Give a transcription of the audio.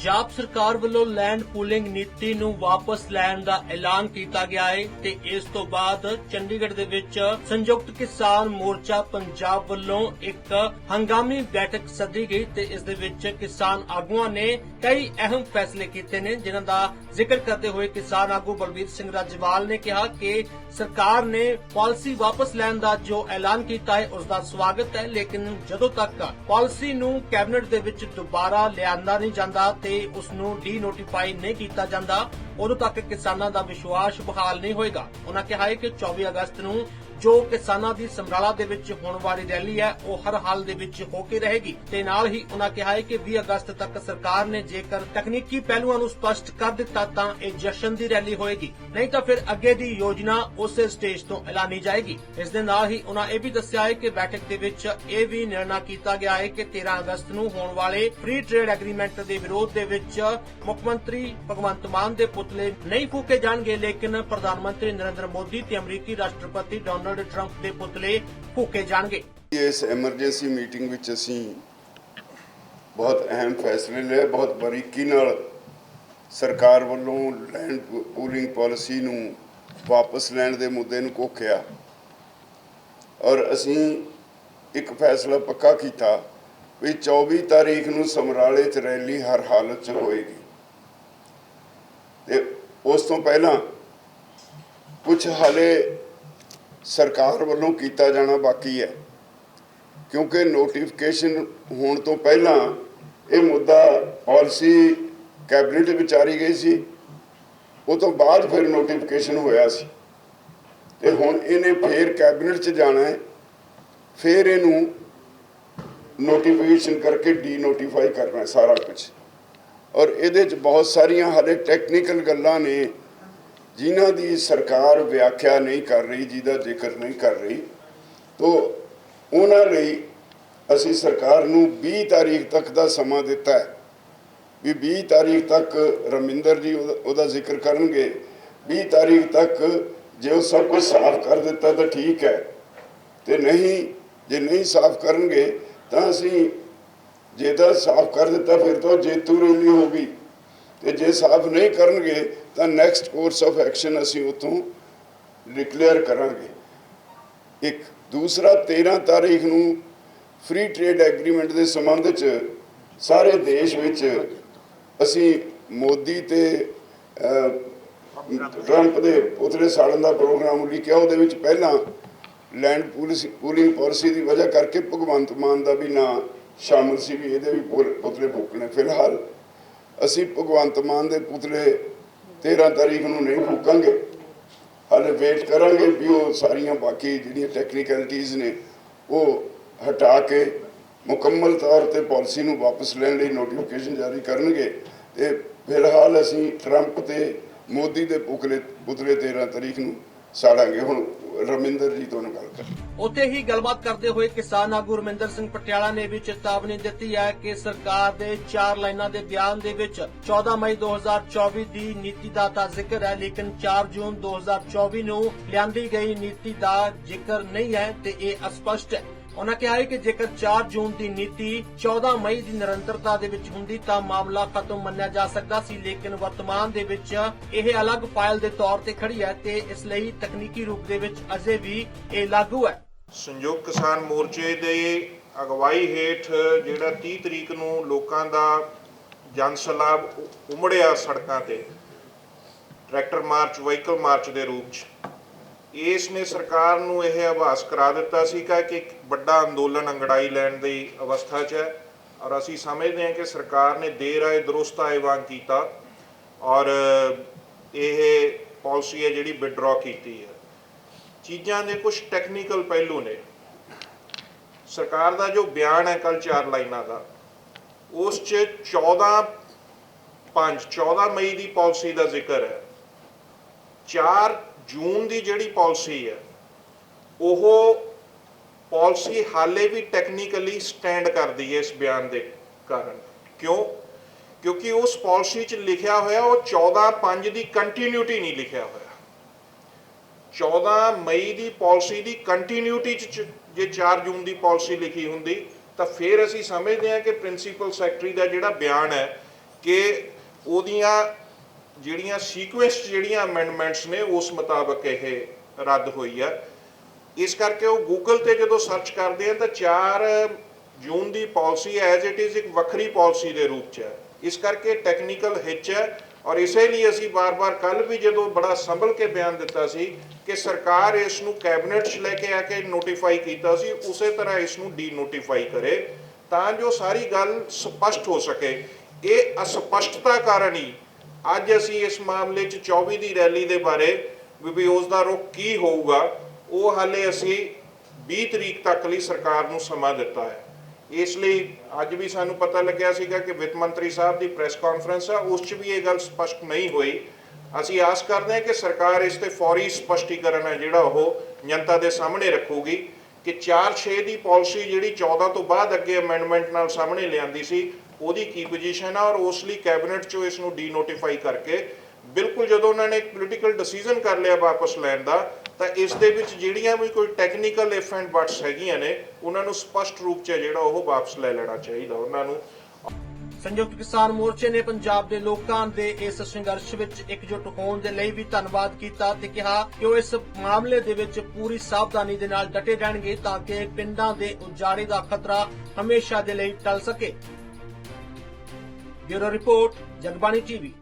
ਪੰਜਾਬ ਸਰਕਾਰ ਵੱਲੋਂ land pooling ਨੀਤੀ ਨੂੰ ਵਾਪਸ ਲੈਣ ਦਾ ਐਲਾਨ ਕੀਤਾ ਗਿਆ ਹੈ ਤੇ ਇਸ ਤੋਂ ਬਾਅਦ ਚੰਡੀਗੜ੍ਹ ਦੇ ਵਿੱਚ ਸੰਯੁਕਤ ਕਿਸਾਨ ਮੋਰਚਾ ਪੰਜਾਬ ਵੱਲੋਂ ਇੱਕ ਹੰਗਾਮੀ ਬੈਠਕ ਸੱਦੀ ਗਈ ਤੇ ਇਸ ਦੇ ਵਿੱਚ ਕਿਸਾਨ ਆਗੂਆਂ ਨੇ ਕਈ ਅਹਿਮ ਫੈਸਲੇ ਕੀਤੇ ਨੇ, ਜਿਨ੍ਹਾਂ ਦਾ ਜ਼ਿਕਰ ਕਰਦੇ ਹੋਏ ਕਿਸਾਨ ਆਗੂ ਬਲਵੀਰ ਸਿੰਘ ਰਾਜਵਾਲ ਨੇ ਕਿਹਾ ਕਿ ਸਰਕਾਰ ਨੇ ਪਾਲਿਸੀ ਵਾਪਸ ਲੈਣ ਦਾ ਜੋ ਐਲਾਨ ਕੀਤਾ ਹੈ ਉਸ ਦਾ ਸਵਾਗਤ ਹੈ, ਲੇਕਿਨ ਜਦੋਂ ਤੱਕ ਪਾਲਿਸੀ ਨੂੰ ਕੈਬਨਿਟ ਦੇ ਵਿੱਚ ਦੁਬਾਰਾ ਲਿਆਂਦਾ ਨਹੀਂ ਜਾਂਦਾ ਤੇ ਉਸ ਨੂੰ ਡੀ ਨੋਟੀਫਾਈ ਨਹੀਂ ਕੀਤਾ ਜਾਂਦਾ, ਉਦੋਂ ਤੱਕ ਕਿਸਾਨਾਂ ਦਾ ਵਿਸ਼ਵਾਸ ਬਹਾਲ ਨਹੀਂ ਹੋਏਗਾ। ਉਹਨਾਂ ਕਿਹਾ ਹੈ ਕਿ 24 ਅਗਸਤ ਨੂੰ ਜੋ ਕਿਸਾਨਾਂ ਦੀ ਸਮਰਾਲਾ ਦੇ ਵਿੱਚ ਹੋਣ ਵਾਲੀ ਰੈਲੀ ਹੈ, ਉਹ ਹਰ ਹਾਲ ਦੇ ਵਿੱਚ ਹੋ ਕੇ ਰਹੇਗੀ। ਤੇ ਨਾਲ ਹੀ ਉਹਨਾਂ ਕਿਹਾ ਹੈ ਕਿ 20 ਅਗਸਤ ਤੱਕ ਸਰਕਾਰ ਨੇ ਜੇਕਰ ਤਕਨੀਕੀ ਪਹਿਲੂਆਂ ਨੂੰ ਸਪਸ਼ਟ ਕਰ ਦਿੱਤਾ, ਤਾਂ ਇਹ ਜਸ਼ਨ ਦੀ ਰੈਲੀ ਹੋਏਗੀ। ਨਹੀਂ ਤਾਂ ਫਿਰ ਅੱਗੇ ਦੀ ਯੋਜਨਾ ਉਸੇ ਸਟੇਜ ਤੋਂ ਐਲਾਨੀ ਜਾਏਗੀ। ਇਸ ਦੇ ਨਾਲ ਹੀ ਉਹਨਾਂ ਇਹ ਵੀ ਦੱਸਿਆ ਹੈ ਕਿ ਬੈਠਕ ਦੇ ਵਿੱਚ ਇਹ ਵੀ ਨਿਰਣਾ ਕੀਤਾ ਗਿਆ ਹੈ ਕਿ 13 ਅਗਸਤ ਨੂੰ ਹੋਣ ਵਾਲੇ ਫ੍ਰੀ ਟ੍ਰੇਡ ਐਗਰੀਮੈਂਟ ਦੇ ਵਿਰੋਧ ਦੇ ਵਿੱਚ ਮੁੱਖ ਮੰਤਰੀ ਭਗਵੰਤ ਮਾਨ ਦੇ ਪੁਤਲੇ ਨਹੀਂ ਫੂਕੇ ਜਾਣਗੇ, ਲੇਕਿਨ ਪ੍ਰਧਾਨ ਮੰਤਰੀ ਨਰਿੰਦਰ ਮੋਦੀ ਤੇ ਅਮਰੀਕੀ ਰਾਸ਼ਟਰਪਤੀ ਡੋਨਲਡ ਟਰੰਪ ਦੇ ਪੁਤਲੇ ਫੂਕੇ ਜਾਣਗੇ। ਇਸ ਐਮਰਜੈਂਸੀ ਮੀਟਿੰਗ ਵਿੱਚ ਅਸੀਂ ਬਹੁਤ ਅਹਿਮ ਫੈਸਲੇ ਲਏ, ਬਹੁਤ ਬਾਰੀਕੀ ਨਾਲ ਸਰਕਾਰ ਵੱਲੋਂ ਲੈਂਡ ਪੂਲਿੰਗ ਪਾਲਿਸੀ ਨੂੰ ਵਾਪਸ ਲੈਣ ਦੇ ਮੁੱਦੇ ਨੂੰ ਕੋਖਿਆ ਔਰ ਅਸੀਂ ਇੱਕ ਫੈਸਲਾ ਪੱਕਾ ਕੀਤਾ ਵੀ 24 ਤਾਰੀਖ ਨੂੰ ਸਮਰਾਲੇ 'ਚ ਰੈਲੀ ਹਰ ਹਾਲਤ 'ਚ ਹੋਏਗੀ। ਤੇ ਉਸ ਤੋਂ ਪਹਿਲਾਂ ਕੁਝ ਹਾਲੇ ਸਰਕਾਰ ਵੱਲੋਂ ਕੀਤਾ ਜਾਣਾ ਬਾਕੀ ਹੈ। ਕਿਉਂਕਿ ਨੋਟੀਫਿਕੇਸ਼ਨ ਹੋਣ ਤੋਂ ਪਹਿਲਾਂ ਇਹ ਮੁੱਦਾ ਪਾਲਿਸੀ ਕੈਬਨਿਟ ਵਿਚਾਰੀ ਗਈ ਸੀ। ਉਹ ਤੋਂ ਬਾਅਦ ਫਿਰ ਨੋਟੀਫਿਕੇਸ਼ਨ ਹੋਇਆ ਸੀ। ਤੇ ਹੁਣ ਇਹਨੇ ਫੇਰ ਕੈਬਨਿਟ 'ਚ ਜਾਣਾ ਹੈ। ਫਿਰ ਇਹਨੂੰ ਨੋਟੀਫਿਕੇਸ਼ਨ ਕਰਕੇ ਡੀ ਨੋਟੀਫਾਈ ਕਰਨਾ ਸਾਰਾ ਕੁਝ ਔਰ ਇਹਦੇ 'ਚ ਬਹੁਤ ਸਾਰੀਆਂ ਹਾਲੇ ਟੈਕਨੀਕਲ ਗੱਲਾਂ ਨੇ। ਜਿਨ੍ਹਾਂ ਦੀ ਸਰਕਾਰ ਵਿਆਖਿਆ ਨਹੀਂ ਕਰ ਰਹੀ, ਜਿਹਦਾ ਜ਼ਿਕਰ ਨਹੀਂ ਕਰ ਰਹੀ, ਤੋਂ ਉਹਨਾਂ ਲਈ ਅਸੀਂ ਸਰਕਾਰ ਨੂੰ 20 ਤਾਰੀਖ ਤੱਕ ਦਾ ਸਮਾਂ ਦਿੱਤਾ ਹੈ। ਵੀ 20 ਤਾਰੀਖ ਤੱਕ ਰਮਿੰਦਰ ਜੀ ਉਹਦਾ- ਉਹਦਾ ਜ਼ਿਕਰ ਕਰਨਗੇ। 20 ਤਾਰੀਖ ਤੱਕ ਜੇ ਉਹ ਸਭ ਕੁਝ ਸਾਫ਼ ਕਰ ਦਿੱਤਾ ਤਾਂ ਠੀਕ ਹੈ। ਤੇ ਨਹੀਂ, ਜੇ ਨਹੀਂ ਸਾਫ਼ ਕਰਨਗੇ ਤਾਂ ਅਸੀਂ ਜੇ ਤਾਂ ਸਾਫ਼ ਕਰ ਦਿੱਤਾ ਫਿਰ ਤਾਂ ਉਹ ਜੇਤੂ ਰੈਲੀ ਹੋ ਗਈ। ਤੇ ਜੇ ਸਾਫ਼ ਨਹੀਂ ਕਰਨਗੇ ਤਾਂ ਨੈਕਸਟ ਕੋਰਸ ਆਫ ਐਕਸ਼ਨ ਅਸੀਂ ਉਤੋਂ ਡਿਕਲੇਅਰ ਕਰਾਂਗੇ। ਇੱਕ, ਦੂਸਰਾ 13 ਤਾਰੀਖ ਨੂੰ ਫ੍ਰੀ ਟ੍ਰੇਡ ਐਗਰੀਮੈਂਟ ਦੇ ਸੰਬੰਧ ਚ ਸਾਰੇ ਦੇਸ਼ ਵਿੱਚ ਅਸੀਂ ਮੋਦੀ ਤੇ ਟਰੰਪ ਦੇ ਪੁਤਲੇ ਸਾੜਨ ਦਾ ਪ੍ਰੋਗਰਾਮ ਲਿਖਿਆ, ਉਹਦੇ ਵਿੱਚ ਪਹਿਲਾਂ ਲੈਂਡ ਪੂਲਿਸੀ ਪੂਲਿੰਗ ਪਾਲਿਸੀ ਦੀ ਵਜ੍ਹਾ ਕਰਕੇ ਭਗਵੰਤ ਮਾਨ ਦਾ ਵੀ ਨਾਂ ਸ਼ਾਮਲ ਸੀ ਵੀ ਇਹਦੇ ਵੀ ਪੁਲ- ਪੁਤਲੇ ਫੂਕਣੇ। ਫਿਲਹਾਲ ਅਸੀਂ ਭਗਵੰਤ ਮਾਨ ਦੇ ਪੁਤਲੇ 13 ਤਾਰੀਖ ਨੂੰ ਨਹੀਂ ਫੂਕਾਂਗੇ। ਹਾਲੇ ਵੇਟ ਕਰਾਂਗੇ ਵੀ ਉਹ ਸਾਰੀਆਂ ਬਾਕੀ ਜਿਹੜੀਆਂ ਟੈਕਨੀਕੈਲਿਟੀਆਂ ਨੇ, ਉਹ ਹਟਾ ਕੇ ਮੁਕੰਮਲ ਤੌਰ ਤੇ ਪਾਲਿਸੀ ਨੂੰ ਵਾਪਸ ਲੈਣ ਲਈ ਨੋਟੀਫਿਕੇਸ਼ਨ ਜਾਰੀ ਕਰਨਗੇ। ਤੇ ਫਿਲਹਾਲ ਅਸੀਂ ਟਰੰਪ ਤੇ ਮੋਦੀ ਦੇ ਪੁਤਲੇ ਪੁਤਲੇ 13 ਤਾਰੀਖ ਨੂੰ ਸਾੜਾਂਗੇ। ਹੁਣ ਰਮਿੰਦਰ ਜੀ ਤੋਂ ਗੱਲ ਕਰ ਉੱਥੇ ਹੀ ਗੱਲਬਾਤ ਕਰਦੇ ਹੋਏ ਕਿਸਾਨ ਆਗੂ ਰਮਿੰਦਰ ਸਿੰਘ ਪਟਿਆਲਾ ਨੇ ਵੀ ਚੇਤਾਵਨੀ ਦਿੱਤੀ ਹੈ ਕਿ ਸਰਕਾਰ ਦੇ ਚਾਰ ਲਾਈਨਾਂ ਦੇ ਬਿਆਨ ਦੇ ਵਿੱਚ 14 ਮਈ 2024 ਦੀ ਨੀਤੀ ਦਾ ਤਾਂ ਜ਼ਿਕਰ ਹੈ, ਲੇਕਿਨ 4 ਜੂਨ 2024 ਨੂੰ ਲਿਆਂਦੀ ਗਈ ਨੀਤੀ ਦਾ ਜ਼ਿਕਰ ਨਹੀਂ ਹੈ ਤੇ ਇਹ ਅਸਪਸ਼ਟ ਹੈ। ਉਹਨਾਂ ਕਿਹਾ ਹੈ ਕਿ ਜੇਕਰ 4 ਜੂਨ ਦੀ ਨੀਤੀ 14 ਮਈ ਦੀ ਨਿਰੰਤਰਤਾ ਦੇ ਵਿੱਚ ਹੁੰਦੀ ਤਾਂ ਮਾਮਲਾ ਖਤਮ ਮੰਨਿਆ ਜਾ ਸਕਦਾ ਸੀ, ਲੇਕਿਨ ਵਰਤਮਾਨ ਦੇ ਵਿੱਚ ਇਹ ਅਲੱਗ ਫਾਈਲ ਦੇ ਤੌਰ ਤੇ ਖੜੀ ਹੈ ਤੇ ਇਸ ਲਈ ਤਕਨੀਕੀ ਰੂਪ ਦੇ ਵਿੱਚ ਅਜੇ ਵੀ ਇਹ ਲਾਗੂ ਹੈ। ਸੰਯੁਕਤ ਕਿਸਾਨ ਮੋਰਚੇ ਦੇ ਅਗਵਾਈ ਹੇਠ ਜਿਹੜਾ 30 ਤਰੀਕ ਨੂੰ ਲੋਕਾਂ ਦਾ ਜਨ ਸਲਾਬ ਉਮੜਿਆ ਸੜਕਾਂ ਤੇ, ਟਰੈਕਟਰ ਮਾਰਚ, ਵਹੀਕਲ ਮਾਰਚ ਦੇ ਰੂਪ 'ਚ। ਇਸ ਨੇ ਸਰਕਾਰ ਨੂੰ ਇਹ ਆਭਾਸ ਕਰਾ ਦਿੱਤਾ ਸੀ ਕਿ ਇੱਕ ਵੱਡਾ ਅੰਦੋਲਨ ਅੰਗੜਾਈ ਲੈਣ ਦੀ ਅਵਸਥਾ 'ਚ ਹੈ ਔਰ ਅਸੀਂ ਸਮਝਦੇ ਹਾਂ ਕਿ ਸਰਕਾਰ ਨੇ ਦੇਰ ਆਏ ਦਰੁਸਤ ਆਏ ਵਾਂਗ ਕੀਤਾ ਔਰ ਇਹ ਪਾਲਿਸੀ ਹੈ ਜਿਹੜੀ ਵਿਡਰਾ ਕੀਤੀ ਹੈ। ਚੀਜ਼ਾਂ ਦੇ ਕੁਝ ਟੈਕਨੀਕਲ ਪਹਿਲੂ ਨੇ। ਸਰਕਾਰ ਦਾ ਜੋ ਬਿਆਨ ਹੈ ਕੱਲ ਚਾਰ ਲਾਈਨਾਂ ਦਾ, ਉਸ 'ਚ 14 5 14 ਮਈ ਦੀ ਪਾਲਿਸੀ ਦਾ ਜ਼ਿਕਰ ਹੈ। 4 ਜੂਨ ਦੀ ਜਿਹੜੀ ਪਾਲਿਸੀ ਹੈ, ਉਹ ਪਾਲਿਸੀ ਹਾਲੇ ਵੀ ਟੈਕਨੀਕਲੀ ਸਟੈਂਡ ਕਰਦੀ ਹੈ ਇਸ ਬਿਆਨ ਦੇ ਕਾਰਨ। ਕਿਉਂ? ਕਿਉਂਕਿ ਉਸ ਪਾਲਿਸੀ 'ਚ ਲਿਖਿਆ ਹੋਇਆ, ਉਹ 14 5 ਦੀ ਕੰਟੀਨਿਊਟੀ ਨਹੀਂ ਲਿਖਿਆ ਹੋਇਆ। 14 ਮਈ ਦੀ ਪਾਲਿਸੀ ਦੀ ਕੰਟੀਨਿਊਟੀ ਚ ਜੇ 4 ਜੂਨ ਦੀ ਪਾਲਿਸੀ ਲਿਖੀ ਹੁੰਦੀ, ਤਾਂ ਫਿਰ ਅਸੀਂ ਸਮਝਦੇ ਹਾਂ ਕਿ ਪ੍ਰਿੰਸੀਪਲ ਸੈਕਟਰੀ ਦਾ ਜਿਹੜਾ ਬਿਆਨ ਹੈ ਕਿ ਉਹਦੀਆਂ ਜਿਹੜੀਆਂ ਸੀਕੁਐਂਸ ਜਿਹੜੀਆਂ ਅਮੈਂਡਮੈਂਟਸ ਨੇ, ਉਸ ਮੁਤਾਬਕ ਇਹ ਰੱਦ ਹੋਈ ਆ। ਇਸ ਕਰਕੇ ਉਹ ਗੂਗਲ ਤੇ ਜਦੋਂ ਸਰਚ ਕਰਦੇ ਆ, ਤਾਂ 4 ਜੂਨ ਦੀ ਪਾਲਿਸੀ ਐਜ਼ ਇਟ ਇਜ਼ ਇੱਕ ਵੱਖਰੀ ਪਾਲਿਸੀ ਦੇ ਰੂਪ 'ਚ ਹੈ। ਇਸ ਕਰਕੇ ਟੈਕਨੀਕਲ ਹਿੱਚ ਹੈ। ਔਰ ਇਸੇ ਲਈ ਅਸੀਂ ਬਾਰ-ਬਾਰ ਕੱਲ ਵੀ ਜਦੋਂ ਬੜਾ ਸੰਭਲ ਕੇ ਬਿਆਨ ਦਿੱਤਾ ਸੀ ਕਿ ਸਰਕਾਰ ਇਸ ਨੂੰ ਕੈਬਨਿਟ 'ਚ ਲੈ ਕੇ ਆ ਕੇ ਨੋਟੀਫਾਈ ਕੀਤਾ ਸੀ, ਉਸੇ ਤਰ੍ਹਾਂ ਇਸ ਨੂੰ ਡੀ ਨੋਟੀਫਾਈ ਕਰੇ ਤਾਂ ਜੋ ਸਾਰੀ ਗੱਲ ਸਪਸ਼ਟ ਹੋ ਸਕੇ। ਇਹ ਅਸਪਸ਼ਟਤਾ ਕਾਰਨ ਹੀ ਅੱਜ ਅਸੀਂ ਇਸ ਮਾਮਲੇ 'ਚ 24 ਦੀ ਰੈਲੀ ਦੇ ਬਾਰੇ ਵੀ ਵੀ ਉਸ ਦਾ ਰੁਖ ਕੀ ਹੋਊਗਾ, ਉਹ ਹਾਲੇ ਅਸੀਂ 20 ਤਰੀਕ ਤੱਕ ਲਈ ਸਰਕਾਰ ਨੂੰ ਸਮਾਂ ਦਿੱਤਾ ਹੈ। ਇਸ ਲਈ ਅੱਜ ਵੀ ਸਾਨੂੰ ਪਤਾ ਲੱਗਿਆ ਸੀਗਾ ਕਿ ਵਿੱਤ ਮੰਤਰੀ ਸਾਹਿਬ ਦੀ ਪ੍ਰੈਸ ਕਾਨਫਰੰਸ ਆ, ਉਸ 'ਚ ਵੀ ਇਹ ਗੱਲ ਸਪਸ਼ਟ ਨਹੀਂ ਹੋਈ। ਅਸੀਂ ਆਸ ਕਰਦੇ ਹਾਂ ਕਿ ਸਰਕਾਰ ਇਸ ਤੇ ਫੌਰੀ ਸਪਸ਼ਟੀਕਰਨ ਹੈ ਜਿਹੜਾ ਉਹ ਜਨਤਾ ਦੇ ਸਾਹਮਣੇ ਰੱਖੂਗੀ ਕਿ 4-6 ਦੀ ਪਾਲਿਸੀ ਜਿਹੜੀ 14 ਤੋਂ ਬਾਅਦ ਅੱਗੇ ਅਮੈਂਡਮੈਂਟ ਨਾਲ ਸਾਹਮਣੇ ਲਿਆਂਦੀ ਸੀ, ਉਹਦੀ ਕੀ ਪੋਜੀਸ਼ਨ ਆ ਔਰ ਉਸ ਲਈ ਕੈਬਨਿਟ 'ਚੋਂ ਇਸ ਨੂੰ ਡੀਨੋਟੀਫਾਈ ਕਰਕੇ ਬਿਲਕੁਲ ਜਦੋਂ ਉਹਨਾਂ ਨੇ ਇੱਕ ਪੋਲੀਟੀਕਲ ਡਿਸੀਜਨ ਕਰ ਲਿਆ ਵਾਪਸ ਲੈਣ ਦਾ, ਤਾਂ ਇਸ ਦੇ ਵਿੱਚ ਜਿਹੜੀਆਂ ਵੀ ਕੋਈ ਟੈਕਨੀਕਲ ਇਫ ਐਂਡ ਬਟਸ ਹੈਗੀਆਂ ਨੇ, ਉਹਨਾਂ ਨੂੰ ਸਪਸ਼ਟ ਰੂਪ 'ਚ ਜਿਹੜਾ ਉਹ ਵਾਪਸ ਲੈ ਲੈਣਾ ਚਾਹੀਦਾ ਉਹਨਾਂ ਨੂੰ। ਸੰਯੁਕਤ ਕਿਸਾਨ ਮੋਰਚੇ ਨੇ ਪੰਜਾਬ ਦੇ ਲੋਕਾਂ ਦੇ ਇਸ ਸੰਘਰਸ਼ ਵਿੱਚ ਇਕਜੁੱਟ ਹੋਣ ਦੇ ਲਈ ਵੀ ਧੰਨਵਾਦ ਕੀਤਾ ਤੇ ਕਿਹਾ ਕਿ ਉਹ ਇਸ ਮਾਮਲੇ ਦੇ ਵਿੱਚ ਪੂਰੀ ਸਾਵਧਾਨੀ ਦੇ ਨਾਲ ਡਟੇ ਰਹਿਣਗੇ ਤਾਂ ਕਿ ਪਿੰਡਾਂ ਦੇ ਉਜਾੜੇ ਦਾ ਖਤਰਾ ਹਮੇਸ਼ਾ ਦੇ ਲਈ ਟਲ ਸਕੇ। Bureau report, Jagbani TV.